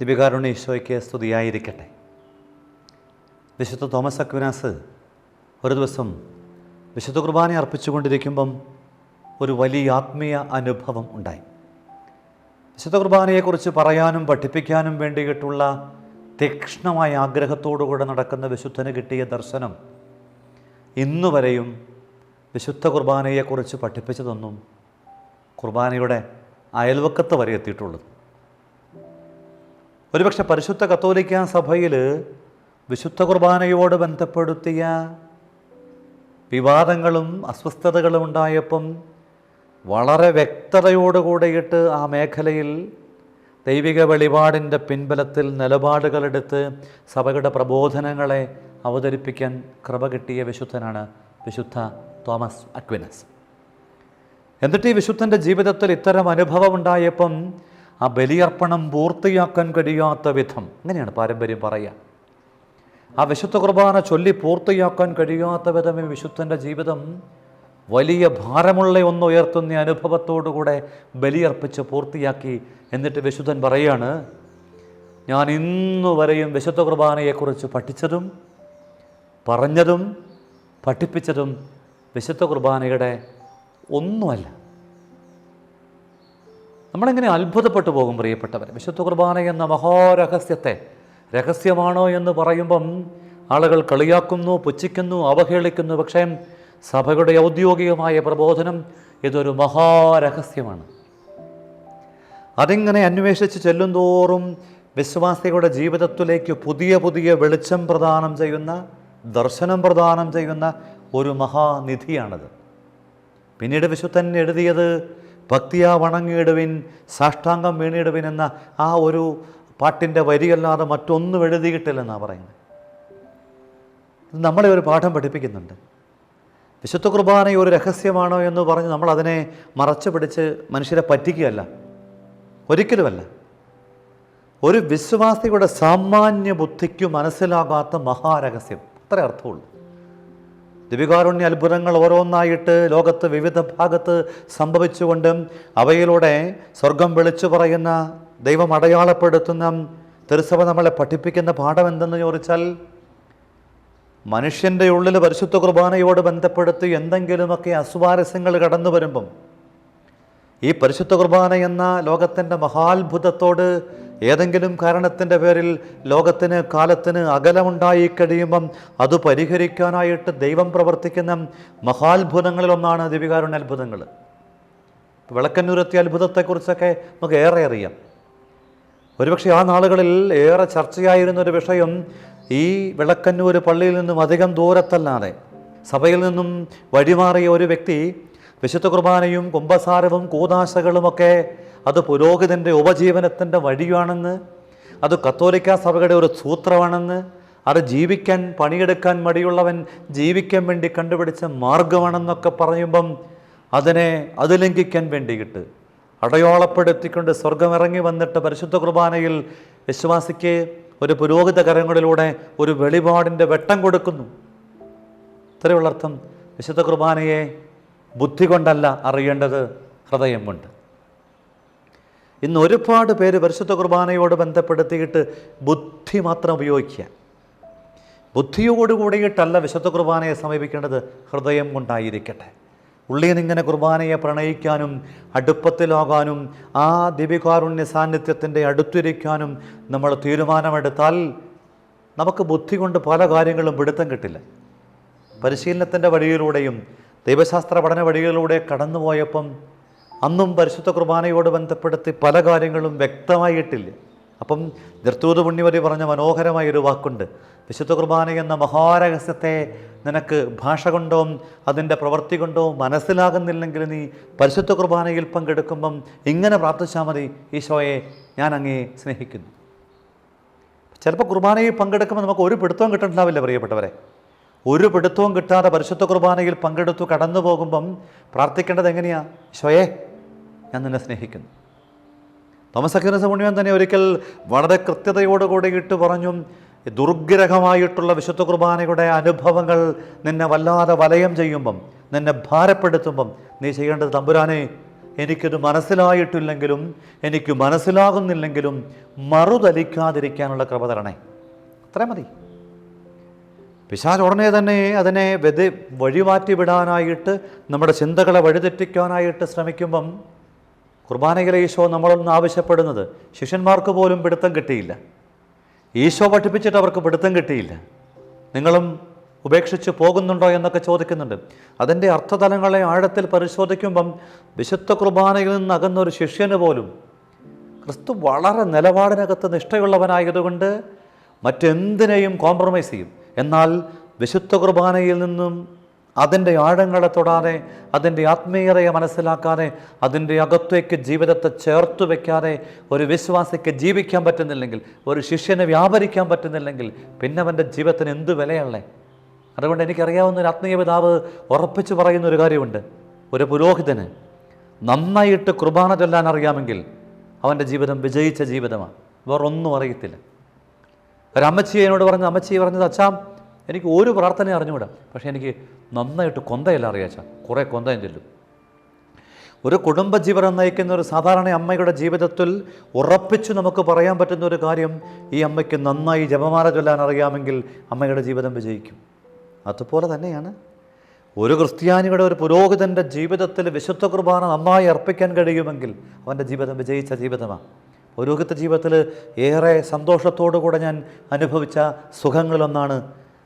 ദിപികാരുണ്യ ഈശോയ്ക്ക് സ്തുതിയായിരിക്കട്ടെ. വിശുദ്ധ തോമസ് അക്വിനാസ് ഒരു ദിവസം വിശുദ്ധ കുർബാന അർപ്പിച്ചുകൊണ്ടിരിക്കുമ്പം ഒരു വലിയ ആത്മീയ അനുഭവം ഉണ്ടായി. വിശുദ്ധ കുർബാനയെക്കുറിച്ച് പറയാനും പഠിപ്പിക്കാനും വേണ്ടിയിട്ടുള്ള തീക്ഷ്ണമായ ആഗ്രഹത്തോടുകൂടെ നടക്കുന്ന വിശുദ്ധന് കിട്ടിയ ദർശനം ഇന്നുവരെയും വിശുദ്ധ കുർബാനയെക്കുറിച്ച് പഠിപ്പിച്ചതൊന്നും കുർബാനയുടെ അയൽവക്കത്ത് വരെ എത്തിയിട്ടുള്ളത്. ഒരുപക്ഷെ പരിശുദ്ധ കത്തോലിക്ക സഭയിൽ വിശുദ്ധ കുർബാനയോട് ബന്ധപ്പെടുത്തിയ വിവാദങ്ങളും അസ്വസ്ഥതകളും ഉണ്ടായപ്പം വളരെ വ്യക്തതയോടുകൂടിയിട്ട് ആ മേഖലയിൽ ദൈവിക വെളിപാടിന്റെ പിൻബലത്തിൽ നിലപാടുകളെടുത്ത് സഭയുടെ പ്രബോധനങ്ങളെ അവതരിപ്പിക്കാൻ കൃപ കിട്ടിയ വിശുദ്ധനാണ് വിശുദ്ധ തോമസ് അക്വിനസ്. എന്നിട്ട് ഈ വിശുദ്ധന്റെ ജീവിതത്തിൽ ഇത്തരം അനുഭവം ഉണ്ടായപ്പം ആ ബലിയർപ്പണം പൂർത്തിയാക്കാൻ കഴിയാത്ത വിധം. അങ്ങനെയാണ് പാരമ്പര്യം പറയുക. ആ വിശുദ്ധ കുർബാന ചൊല്ലി പൂർത്തിയാക്കാൻ കഴിയാത്ത വിധം ഈ വിശുദ്ധന്റെ ജീവിതം വലിയ ഭാരമുള്ള ഒന്ന് ഉയർത്തുന്ന അനുഭവത്തോടുകൂടെ ബലിയർപ്പിച്ച് പൂർത്തിയാക്കി എന്നിട്ട് വിശുദ്ധൻ പറയാണ് ഞാൻ ഇന്നു വരെയും വിശുദ്ധ കുർബാനയെക്കുറിച്ച് പഠിച്ചതും പറഞ്ഞതും പഠിപ്പിച്ചതും വിശുദ്ധ കുർബാനയുടെ ഒന്നുമല്ല. നമ്മളിങ്ങനെ അത്ഭുതപ്പെട്ടു പോകും പ്രിയപ്പെട്ടവർ വിശുദ്ധ കുർബാന എന്ന മഹാരഹസ്യത്തെ രഹസ്യമാണോ എന്ന് പറയുമ്പം ആളുകൾ കളിയാക്കുന്നു പുച്ഛിക്കുന്നു അവഹേളിക്കുന്നു. പക്ഷേ സഭയുടെ ഔദ്യോഗികമായ പ്രബോധനം ഇതൊരു മഹാരഹസ്യമാണ്. അതിങ്ങനെ അന്വേഷിച്ച് ചെല്ലുന്തോറും വിശ്വാസികളുടെ ജീവിതത്തിലേക്ക് പുതിയ പുതിയ വെളിച്ചം പ്രദാനം ചെയ്യുന്ന ദർശനം പ്രദാനം ചെയ്യുന്ന ഒരു മഹാനിധിയാണത്. പിന്നീട് വിശുദ്ധൻ എഴുതിയത് ഭക്തിയാ വണങ്ങിയിടുവിൻ സാഷ്ടാംഗം വീണിടുവിൻ എന്ന ആ ഒരു പാട്ടിന്റെ വരിയല്ലാതെ മറ്റൊന്നും എഴുതിയിട്ടില്ലെന്നാണ് പറയുന്നത്. നമ്മളെ ഒരു പാഠം പഠിപ്പിക്കുന്നുണ്ട്. വിശുദ്ധ കുർബാന ഒരു രഹസ്യമാണോ എന്ന് പറഞ്ഞ് നമ്മൾ അതിനെ മറച്ചു പിടിച്ച് മനുഷ്യരെ പറ്റിക്കുകയല്ല. ഒരിക്കലുമല്ല. ഒരു വിശ്വാസിയുടെ സാമാന്യ ബുദ്ധിക്ക് മനസ്സിലാകാത്ത മഹാരഹസ്യം. അത്ര അർത്ഥമുള്ളൂ. ദിവികാരുണ്യ അത്ഭുതങ്ങൾ ഓരോന്നായിട്ട് ലോകത്ത് വിവിധ ഭാഗത്ത് സംഭവിച്ചുകൊണ്ടും അവയിലൂടെ സ്വർഗം വിളിച്ചു പറയുന്ന ദൈവം അടയാളപ്പെടുത്തുന്ന തിരുസഭ നമ്മളെ പഠിപ്പിക്കുന്ന പാഠം എന്തെന്ന് ചോദിച്ചാൽ മനുഷ്യന്റെ ഉള്ളിൽ പരിശുദ്ധ കുർബാനയോട് ബന്ധപ്പെടുത്തി എന്തെങ്കിലുമൊക്കെ അസ്വാരസ്യങ്ങൾ കടന്നു വരുമ്പം ഈ പരിശുദ്ധ കുർബാന എന്ന ലോകത്തിന്റെ മഹാത്ഭുതത്തോട് ഏതെങ്കിലും കാരണത്തിന്റെ പേരിൽ ലോകത്തിന് കാലത്തിന് അകലമുണ്ടായി കഴിയുമ്പം അത് പരിഹരിക്കാനായിട്ട് ദൈവം പ്രവർത്തിക്കുന്ന മഹാത്ഭുതങ്ങളിലൊന്നാണ് ദിവികാരുണ്യ അത്ഭുതങ്ങൾ വിളക്കന്നൂരത്തെ അത്ഭുതത്തെക്കുറിച്ചൊക്കെ നമുക്ക് ഏറെ അറിയാം. ഒരുപക്ഷെ ആ നാളുകളിൽ ഏറെ ചർച്ചയായിരുന്ന ഒരു വിഷയം ഈ വിളക്കന്നൂർ പള്ളിയിൽ നിന്നും അധികം ദൂരത്തല്ലാതെ സഭയിൽ നിന്നും വഴിമാറിയ ഒരു വ്യക്തി വിശുദ്ധ കുർബാനയും കുംഭസാരവും കൂതാശകളുമൊക്കെ അത് പുരോഹിതന്റെ ഉപജീവനത്തിന്റെ വഴിയാണെന്ന് അത് കത്തോലിക്ക സഭയുടെ ഒരു സൂത്രമാണെന്ന് അത് ജീവിക്കാൻ പണിയെടുക്കാൻ മടിയുള്ളവൻ ജീവിക്കാൻ വേണ്ടി കണ്ടുപിടിച്ച മാർഗമാണെന്നൊക്കെ പറയുമ്പം അതിനെ അതിലംഘിക്കാൻ വേണ്ടിയിട്ട് അടയാളപ്പെടുത്തിക്കൊണ്ട് സ്വർഗമിറങ്ങി വന്നിട്ട് പരിശുദ്ധ കുർബാനയിൽ വിശ്വാസിക്ക് ഒരു പുരോഹിത കരങ്ങളിലൂടെ ഒരു വെളിപാടിന്റെ വെട്ടം കൊടുക്കുന്നു. ഇത്രയുള്ള അർത്ഥം വിശുദ്ധ കുർബാനയെ ബുദ്ധി കൊണ്ടല്ല അറിയേണ്ടത് ഹൃദയം കൊണ്ട് ഇന്ന് ഒരുപാട് പേര് പരിശുദ്ധ കുർബാനയോട് ബന്ധപ്പെടുത്തിയിട്ട് ബുദ്ധി മാത്രം ഉപയോഗിക്കുക. ബുദ്ധിയോട് കൂടിയിട്ടല്ല വിശുദ്ധ കുർബാനയെ സമീപിക്കേണ്ടത് ഹൃദയം കൊണ്ടായിരിക്കട്ടെ. ഉള്ളിൽ നിന്നിങ്ങനെ കുർബാനയെ പ്രണയിക്കാനും അടുപ്പത്തിലാകാനും ആ ദിവ്യകാരുണ്യ സാന്നിധ്യത്തിന്റെ അടുത്തിരിക്കാനും നമ്മൾ തീരുമാനമെടുത്താൽ നമുക്ക് ബുദ്ധി കൊണ്ട് പല കാര്യങ്ങളും പിടുത്തം കിട്ടില്ല. പരിശീലനത്തിന്റെ വഴിയിലൂടെയും ദൈവശാസ്ത്ര പഠന വഴികളിലൂടെ കടന്നുപോയപ്പം അന്നും പരിശുദ്ധ കുർബാനയോട് ബന്ധപ്പെടുത്തി പല കാര്യങ്ങളും വ്യക്തമായിട്ടില്ല. അപ്പം നിർത്തൂത് പുണ്യവതി പറഞ്ഞ മനോഹരമായൊരു വാക്കുണ്ട്. വിശുദ്ധ കുർബാന എന്ന മഹാരഹസ്യത്തെ നിനക്ക് ഭാഷ കൊണ്ടോ അതിന്റെ പ്രവൃത്തി കൊണ്ടോ മനസ്സിലാകുന്നില്ലെങ്കിൽ നീ പരിശുദ്ധ കുർബാനയിൽ പങ്കെടുക്കുമ്പം ഇങ്ങനെ പ്രാർത്ഥിച്ചാൽ മതി ഈശോയെ ഞാൻ അങ്ങേ സ്നേഹിക്കുന്നു. ചിലപ്പോൾ കുർബാനയിൽ പങ്കെടുക്കുമ്പോൾ നമുക്ക് ഒരു പിടുത്തവും കിട്ടുന്നുണ്ടാവില്ല പ്രിയപ്പെട്ടവരെ. ഒരു പിടുത്തവും കിട്ടാതെ പരിശുദ്ധ കുർബാനയിൽ പങ്കെടുത്തു കടന്നു പോകുമ്പം പ്രാർത്ഥിക്കേണ്ടത് എങ്ങനെയാ? ഈശോയെ ഞാൻ നിന്നെ സ്നേഹിക്കുന്നു. തോമസ് അഖിനസ് പുണ്യവൻ തന്നെ ഒരിക്കൽ വളരെ കൃത്യതയോടുകൂടി ഇട്ട് പറഞ്ഞു ദുർഗ്രഹമായിട്ടുള്ള വിശുദ്ധ കുർബാനയുടെ അനുഭവങ്ങൾ നിന്നെ വല്ലാതെ വലയം ചെയ്യുമ്പം നിന്നെ ഭാരപ്പെടുത്തുമ്പം നീ ചെയ്യേണ്ടത് തമ്പുരാനെ എനിക്കത് മനസ്സിലായിട്ടില്ലെങ്കിലും എനിക്ക് മനസ്സിലാകുന്നില്ലെങ്കിലും മറുതലിക്കാതിരിക്കാനുള്ള കൃപ തരണേ. അത്രേ മതി. പിശാച് ഉടനെ തന്നെ അതിനെ വ്യതി വഴിമാറ്റി വിടാനായിട്ട് നമ്മുടെ ചിന്തകളെ വഴിതെറ്റിക്കാനായിട്ട് ശ്രമിക്കുമ്പം കുർബാനയിലെ ഈശോ നമ്മളൊന്ന് ആവശ്യപ്പെടുന്നത് ശിഷ്യന്മാർക്ക് പോലും പിടുത്തം കിട്ടിയില്ല. ഈശോ പഠിപ്പിച്ചിട്ട് അവർക്ക് പിടുത്തം കിട്ടിയില്ല. നിങ്ങളും ഉപേക്ഷിച്ച് പോകുന്നുണ്ടോ എന്നൊക്കെ ചോദിക്കുന്നുണ്ട്. അതിന്റെ അർത്ഥതലങ്ങളെ ആഴത്തിൽ പരിശോധിക്കുമ്പം വിശുദ്ധ കുർബാനയിൽ നിന്ന് അകന്ന ഒരു ശിഷ്യന് പോലും ക്രിസ്തു വളരെ നിലപാടിനകത്ത് നിഷ്ഠയുള്ളവനായതുകൊണ്ട് മറ്റെന്തിനേയും കോംപ്രമൈസ് ചെയ്യും. എന്നാൽ വിശുദ്ധ കുർബാനയിൽ നിന്നും അതിന്റെ ആഴങ്ങളെ തൊടാതെ അതിന്റെ ആത്മീയതയെ മനസ്സിലാക്കാതെ അതിന്റെ അകത്തേക്ക് ജീവിതത്തെ ചേർത്ത് വയ്ക്കാതെ ഒരു വിശ്വാസിക്ക് ജീവിക്കാൻ പറ്റുന്നില്ലെങ്കിൽ ഒരു ശിഷ്യനെ വ്യാപരിക്കാൻ പറ്റുന്നില്ലെങ്കിൽ പിന്നെ അവന്റെ ജീവിതത്തിന് എന്ത് വിലയല്ലേ? അതുകൊണ്ട് എനിക്കറിയാവുന്ന ഒരു ആത്മീയ പിതാവ് ഉറപ്പിച്ച് പറയുന്ന ഒരു കാര്യമുണ്ട്. ഒരു പുരോഹിതന് നന്നായിട്ട് കുർബാന ചൊല്ലാൻ അറിയാമെങ്കിൽ അവന്റെ ജീവിതം വിജയിച്ച ജീവിതമാണ്. വേറൊന്നും അറിയത്തില്ല. ഒരമ്മച്ചി എന്നോട് പറഞ്ഞ അമ്മച്ചി പറഞ്ഞത് അച്ഛാം എനിക്ക് ഒരു പ്രാർത്ഥന അറിഞ്ഞുകൂടാ. പക്ഷേ എനിക്ക് നന്നായിട്ട് കൊന്തയല്ല അറിയാച്ചാ കുറേ കൊന്തയും ചെല്ലും. ഒരു കുടുംബജീവനം നയിക്കുന്ന ഒരു സാധാരണ അമ്മയുടെ ജീവിതത്തിൽ ഉറപ്പിച്ചു നമുക്ക് പറയാൻ പറ്റുന്ന ഒരു കാര്യം ഈ അമ്മയ്ക്ക് നന്നായി ജപമാല ചൊല്ലാൻ അറിയാമെങ്കിൽ അമ്മയുടെ ജീവിതം വിജയിക്കും. അതുപോലെ തന്നെയാണ് ഒരു ക്രിസ്ത്യാനിയുടെ ഒരു പുരോഹിതന്റെ ജീവിതത്തിൽ വിശുദ്ധ കുർബാന നന്നായി അർപ്പിക്കാൻ കഴിയുമെങ്കിൽ അവന്റെ ജീവിതം വിജയിച്ച ജീവിതമാണ് പുരോഹിത ജീവിതത്തിൽ ഏറെ സന്തോഷത്തോടു കൂടെ ഞാൻ അനുഭവിച്ച സുഖങ്ങളൊന്നാണ്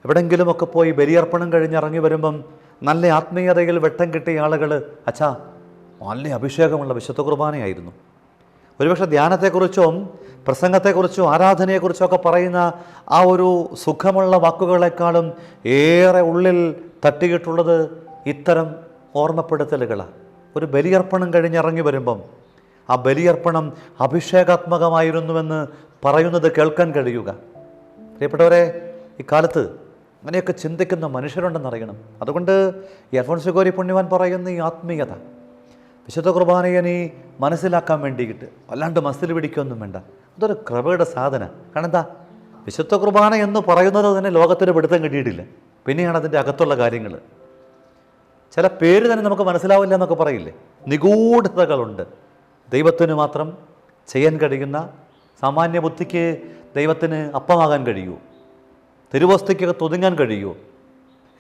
എവിടെങ്കിലുമൊക്കെ പോയി ബലിയർപ്പണം കഴിഞ്ഞിറങ്ങി വരുമ്പം നല്ല ആത്മീയതയിൽ വെട്ടം കിട്ടിയ ആളുകൾ അച്ഛാ നല്ല അഭിഷേകമുള്ള വിശുദ്ധ കുർബാനയായിരുന്നു. ഒരുപക്ഷെ ധ്യാനത്തെക്കുറിച്ചും പ്രസംഗത്തെക്കുറിച്ചും ആരാധനയെക്കുറിച്ചും ഒക്കെ പറയുന്ന ആ ഒരു സുഖമുള്ള വാക്കുകളെക്കാളും ഏറെ ഉള്ളിൽ തട്ടിയിട്ടുള്ളത് ഇത്തരം ഓർമ്മപ്പെടുത്തലുകളാണ് ഒരു ബലിയർപ്പണം കഴിഞ്ഞിറങ്ങി വരുമ്പം ആ ബലിയർപ്പണം അഭിഷേകാത്മകമായിരുന്നുവെന്ന് പറയുന്നത് കേൾക്കാൻ കഴിയുക. പ്രിയപ്പെട്ടവരെ ഇക്കാലത്ത് അങ്ങനെയൊക്കെ ചിന്തിക്കുന്ന മനുഷ്യരുണ്ടെന്നറിയണം അതുകൊണ്ട് ഈ അൽഫോൺസ് ഗോരി പുണ്യവാൻ പറയുന്ന ഈ ആത്മീയത വിശുദ്ധ കുർബാനയെ നീ മനസ്സിലാക്കാൻ വേണ്ടിയിട്ട് വല്ലാണ്ട് മസിൽ പിടിക്കൊന്നും വേണ്ട. അതൊരു കൃപയുടെ സാധന. കാരണം എന്താ? വിശുദ്ധ കുർബാന എന്ന് പറയുന്നത് തന്നെ ലോകത്തിന് പിടുത്തം കിട്ടിയിട്ടില്ല. പിന്നെയാണ് അതിന്റെ അകത്തുള്ള കാര്യങ്ങൾ ചില പേര് തന്നെ നമുക്ക് മനസ്സിലാവില്ല എന്നൊക്കെ പറയില്ലേ? നിഗൂഢതകളുണ്ട്. ദൈവത്തിന് മാത്രം ചെയ്യാൻ കഴിയുന്ന സാമാന്യ ബുദ്ധിക്ക് ദൈവത്തിന് അപ്പമാകാൻ കഴിയൂ. തിരുവസ്തുക്കൊക്കെ ഒതുങ്ങാൻ കഴിയൂ.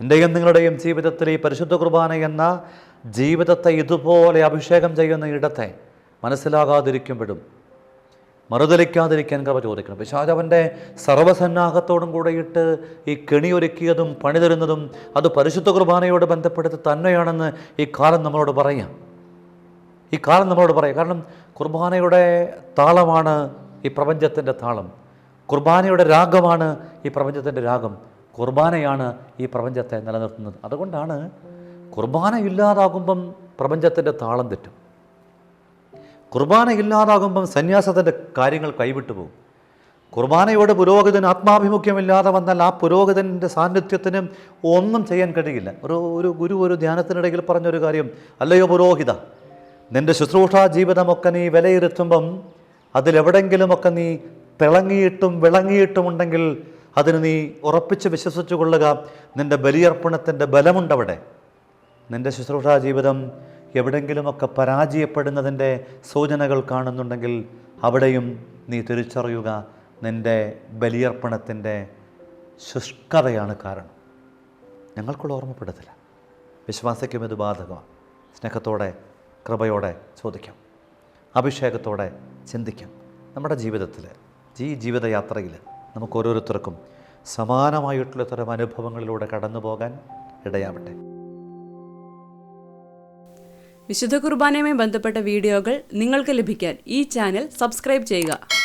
എന്റെയും നിങ്ങളുടെയും ജീവിതത്തിൽ ഈ പരിശുദ്ധ കുർബാന എന്ന ജീവിതത്തെ ഇതുപോലെ അഭിഷേകം ചെയ്യുന്ന ഇടത്തെ മനസ്സിലാകാതിരിക്കുമ്പോഴും മറുതലിക്കാതിരിക്കാൻ കൃപ ചോദിക്കണം. പിശാചവന്റെ സർവസന്നാഹത്തോടും കൂടെയിട്ട് ഈ കെണിയൊരുക്കിയതും പണിതരുന്നതും അത് പരിശുദ്ധ കുർബാനയോട് ബന്ധപ്പെടുത്തി തന്നെയാണെന്ന് ഈ കാലം നമ്മളോട് പറയാം. ഈ കാലം നമ്മളോട് പറയും. കാരണം കുർബാനയുടെ താളമാണ് ഈ പ്രപഞ്ചത്തിന്റെ താളം. കുർബാനയുടെ രാഗമാണ് ഈ പ്രപഞ്ചത്തിന്റെ രാഗം. കുർബാനയാണ് ഈ പ്രപഞ്ചത്തെ നിലനിർത്തുന്നത്. അതുകൊണ്ടാണ് കുർബാന ഇല്ലാതാകുമ്പം പ്രപഞ്ചത്തിന്റെ താളം തെറ്റും. കുർബാന ഇല്ലാതാകുമ്പം സന്യാസത്തിന്റെ കാര്യങ്ങൾ കൈവിട്ടു പോകും. കുർബാനയോട് പുരോഹിതൻ ആത്മാഭിമുഖ്യമില്ലാതെ വന്നാൽ ആ പുരോഹിതന്റെ സാന്നിധ്യത്തിന് ഒന്നും ചെയ്യാൻ കഴിയില്ല. ഒരു ഒരു ഗുരു ഒരു ധ്യാനത്തിനിടയിൽ പറഞ്ഞൊരു കാര്യം അല്ലയോ പുരോഹിത നിന്റെ ശുശ്രൂഷാ ജീവിതമൊക്കെ നീ വിലയിരുത്തുമ്പം അതിലെവിടെങ്കിലുമൊക്കെ നീ തിളങ്ങിയിട്ടും വിളങ്ങിയിട്ടുമുണ്ടെങ്കിൽ അതിന് നീ ഉറപ്പിച്ച് വിശ്വസിച്ചു കൊള്ളുക. നിന്റെ ബലിയർപ്പണത്തിന്റെ ബലമുണ്ടവിടെ. നിന്റെ ശുശ്രൂഷാ ജീവിതം എവിടെങ്കിലുമൊക്കെ പരാജയപ്പെടുന്നതിന്റെ സൂചനകൾ കാണുന്നുണ്ടെങ്കിൽ അവിടെയും നീ തിരിച്ചറിയുക. നിന്റെ ബലിയർപ്പണത്തിന്റെ ശുഷ്കതയാണ് കാരണം. ഞങ്ങൾക്കുള്ള ഓർമ്മപ്പെടുത്തില്ല വിശ്വാസിക്കും ഇത് ബാധകമാണ്. സ്നേഹത്തോടെ കൃപയോടെ ചോദിക്കാം. അഭിഷേകത്തോടെ ചിന്തിക്കാം. നമ്മുടെ ജീവിതത്തിൽ ഈ ജീവിതയാത്രയിൽ നമുക്ക് ഓരോരുത്തർക്കും സമാനമായിട്ടുള്ള തരം അനുഭവങ്ങളിലൂടെ കടന്നു പോകാൻ ഇടയാവട്ടെ. വിശുദ്ധ കുർബാനയുമായി ബന്ധപ്പെട്ട വീഡിയോകൾ നിങ്ങൾക്ക് ലഭിക്കാൻ ഈ ചാനൽ സബ്സ്ക്രൈബ് ചെയ്യുക.